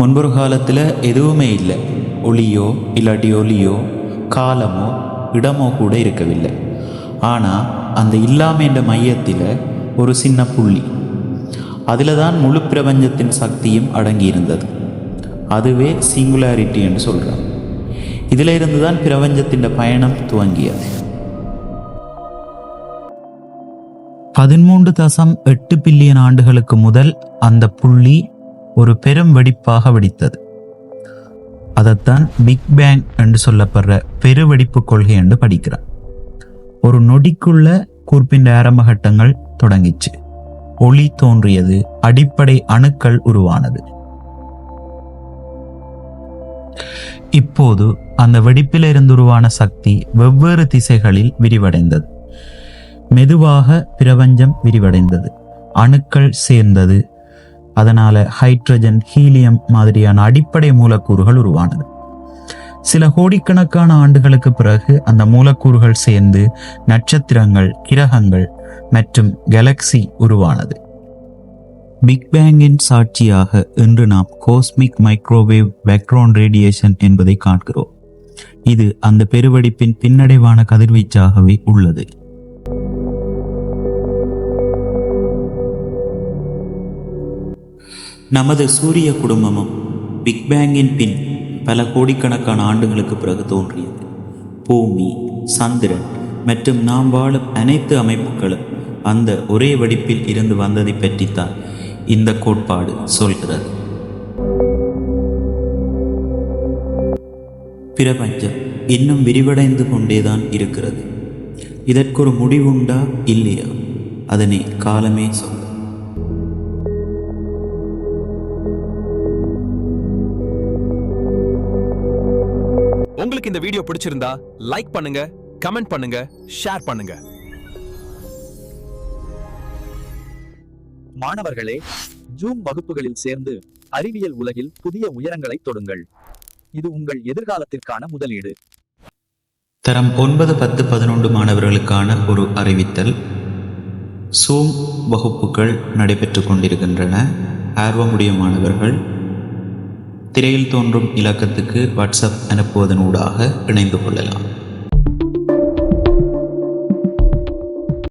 முன்பொரு காலத்தில் எதுவுமே இல்லை. ஒளியோ இல்லாட்டி ஒலியோ காலமோ இடமோ கூட இருக்கவில்லை. ஆனால் அந்த இல்லாமைன்ற மையத்தில் ஒரு சின்ன புள்ளி. அதில் தான் முழு பிரபஞ்சத்தின் சக்தியும் அடங்கியிருந்தது. அதுவே சிங்குலாரிட்டி என்று சொல்கிறார் இதில் இருந்து தான் பிரபஞ்சத்தின் பயணம் துவங்கியது. பதிமூன்று தசம் எட்டு பில்லியன் ஆண்டுகளுக்கு முதல் அந்த புள்ளி ஒரு பெரும் வெடிப்பாக வெடித்தது. அதைத்தான் பிக் பேங் என்று சொல்லப்படுற பெருவெடிப்பு கொள்கை என்று படிக்கிறார் ஒரு நொடிக்குள்ள கூர்ப்பின் ஆரம்ப கட்டங்கள் தொடங்கிச்சு. ஒளி தோன்றியது அடிப்படை அணுக்கள் உருவானது. இப்போது அந்த வெடிப்பிலிருந்து உருவான சக்தி வெவ்வேறு திசைகளில் விரிவடைந்தது. மெதுவாக பிரபஞ்சம் விரிவடைந்தது. அணுக்கள் சேர்ந்தது. அதனால ஹைட்ரஜன் ஹீலியம் மாதிரியான அடிப்படை மூலக்கூறுகள் உருவானது. சில கோடிக்கணக்கான ஆண்டுகளுக்கு பிறகு அந்த மூலக்கூறுகள் சேர்ந்து நட்சத்திரங்கள் கிரகங்கள் மற்றும் கெலக்சி உருவானது. பிக் பேங்கின் சாட்சியாக இன்று நாம் கோஸ்மிக் மைக்ரோவேவ் பேக்ரவுண்ட் ரேடியேஷன் என்பதை காண்கிறோம். இது அந்த பெருவெடிப்பின் பின்னடைவான கதிர்வீச்சாகவே உள்ளது. நமது சூரிய குடும்பமும் பிக் பேங்கின் பின் பல கோடிக்கணக்கான ஆண்டுகளுக்கு பிறகு தோன்றியது. பூமி சந்திரன் மற்றும் நாம் வாழும் அனைத்து அமைப்புகளும் அந்த ஒரே வெடிப்பில் இருந்து வந்ததை பற்றித்தான் இந்த கோட்பாடு சொல்கிறது. பிரபஞ்சம் இன்னும் விரிவடைந்து கொண்டேதான் இருக்கிறது. இதற்கொரு முடிவுண்டா? இல்லையா? அதனை காலமே சொல்லும் உங்களுக்கு இந்த வீடியோ பிடிச்சிருந்தா லைக் பண்ணுங்க கமெண்ட் பண்ணுங்க ஷேர் பண்ணுங்க. மாணவர்களே ஜூம் வகுப்புகளில் சேர்ந்து அறிவியல் உலகில் புதிய உயரங்களை தொடுங்கள். இது உங்கள் எதிர்காலத்திற்கான முதலீடு. தரம் ஒன்பது பத்து பதினொன்று மாணவர்களுக்கான ஒரு அறிவித்தல். சூம் வகுப்புகள் நடைபெற்று கொண்டிருக்கின்றன. ஆர்வமுடைய மாணவர்கள் திரையில் தோன்றும் இலக்கத்துக்கு வாட்ஸ்அப் அனுப்புவதனூடாக இணைந்து கொள்ளலாம்.